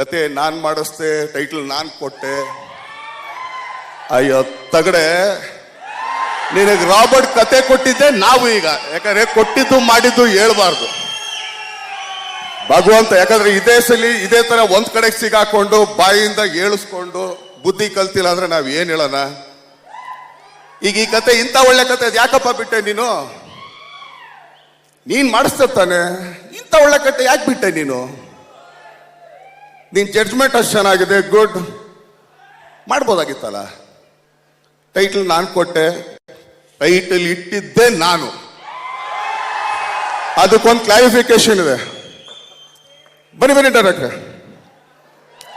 ಕತೆ ನಾನ್ ಮಾಡಿಸ್ದೆ ಟೈಟಲ್ ನಾನ್ ಕೊಟ್ಟೆ. ಅಯ್ಯೋ, ತಗಡೆ, ನಿನಗೆ ರಾಬರ್ಟ್ ಕತೆ ಕೊಟ್ಟಿದ್ದೆ, ನಾವು ಈಗ. ಯಾಕಂದ್ರೆ ಕೊಟ್ಟಿದ್ದು ಮಾಡಿದ್ದು ಹೇಳ್ಬಾರ್ದು. ಭಗವಂತ, ಯಾಕಂದ್ರೆ ಇದೇ ಸಲಿ ಇದೇ ತರ ಒಂದ್ ಕಡೆಗೆ ಸಿಗಾಕೊಂಡು, ಬಾಯಿಂದ ಏಳಿಸ್ಕೊಂಡು ಬುದ್ಧಿ ಕಲ್ತಿಲ್ಲ ಅಂದ್ರೆ ನಾವ್ ಏನ್ ಹೇಳೋಣ? ಈಗ ಈ ಕತೆ ಇಂಥ ಒಳ್ಳೆ ಕತೆ ಯಾಕಪ್ಪ ಬಿಟ್ಟೆ ನೀನು? ನೀನ್ ಮಾಡಿಸ್ತಾನೆ ಇಂಥ ಒಳ್ಳೆ ಕತೆ ಯಾಕೆ ಬಿಟ್ಟೆ ನೀನು? ನಿನ್ ಜಡ್ಜ್ಮೆಂಟ್ ಅಷ್ಟು ಚೆನ್ನಾಗಿದೆ ಗುಡ್ ಮಾಡ್ಬೋದಾಗಿತ್ತಲ್ಲ? ಟೈಟಲ್ ನಾನು ಕೊಟ್ಟೆ ಟೈಟಲ್ ಇಟ್ಟಿದ್ದೆ ನಾನು. ಅದಕ್ಕೊಂದು ಕ್ಲಾರಿಫಿಕೇಶನ್ ಇದೆ. ಬನ್ನಿ ಬನ್ನಿ ಡೈರೆಕ್ಟ್ರೆ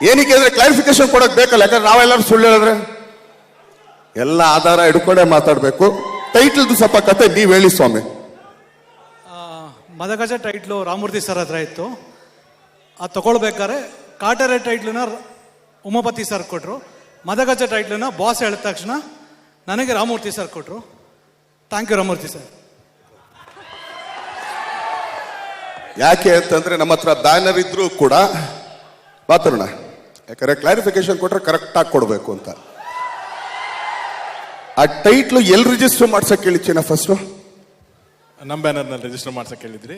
ಏನಕ್ಕೆ ಅಂದ್ರೆ ಕ್ಲಾರಿಫಿಕೇಶನ್ ಕೊಡಕ್ ಬೇಕಲ್ಲ, ಯಾಕಂದ್ರೆ ನಾವೆಲ್ಲರೂ ಸುಳ್ಳು ಹೇಳಿದ್ರೆ. ಎಲ್ಲ ಆಧಾರ ಹಿಡ್ಕೊಂಡೇ ಮಾತಾಡಬೇಕು. ಟೈಟಲ್ದು ಸ್ವಲ್ಪ ಕತೆ ನೀವ್ ಹೇಳಿ ಸ್ವಾಮಿ. ಮದಗಜ ಟೈಟ್ಲು ರಾಮೂರ್ತಿ ಸರ್ ಹತ್ರ ಇತ್ತು. ಅದು ತಗೊಳ್ಬೇಕಾದ್ರೆ ಕಾಟರೆ ಟೈಟ್ಲನ್ನ ಉಮಾಪತಿ ಸರ್ ಕೊಟ್ಟರು ಮದಗಜ ಟೈಟ್ಲನ್ನ ಬಾಸ್ ಹೇಳಿದ ತಕ್ಷಣ ನನಗೆ ರಾಮಮೂರ್ತಿ ಸರ್ ಕೊಟ್ಟರು ಥ್ಯಾಂಕ್ ಯು ರಾಮೂರ್ತಿ ಸರ್ ಯಾಕೆ ಅಂತಂದ್ರೆ ನಮ್ಮ ಹತ್ರ ಬ್ಯಾನರ್ ಇದ್ರೂ ಕೂಡ ಮಾತಾಡೋಣ ಯಾಕಂದ್ರೆ ಕ್ಲಾರಿಫಿಕೇಶನ್ ಕೊಟ್ರೆ ಕರೆಕ್ಟ್ ಆಗಿ ಕೊಡ್ಬೇಕು ಅಂತ. ಆ ಟೈಟ್ಲು ಎಲ್ಲಿ ರಿಜಿಸ್ಟರ್ ಮಾಡ್ಸಕ್ ಹೇಳಿಚ್ಚಿನ ಫಸ್ಟು ನಮ್ಮ ಬ್ಯಾನರ್ನಲ್ಲಿ ರಿಜಿಸ್ಟರ್ ಮಾಡ್ಸಕ್ಕೆ ಹೇಳಿದ್ರಿ.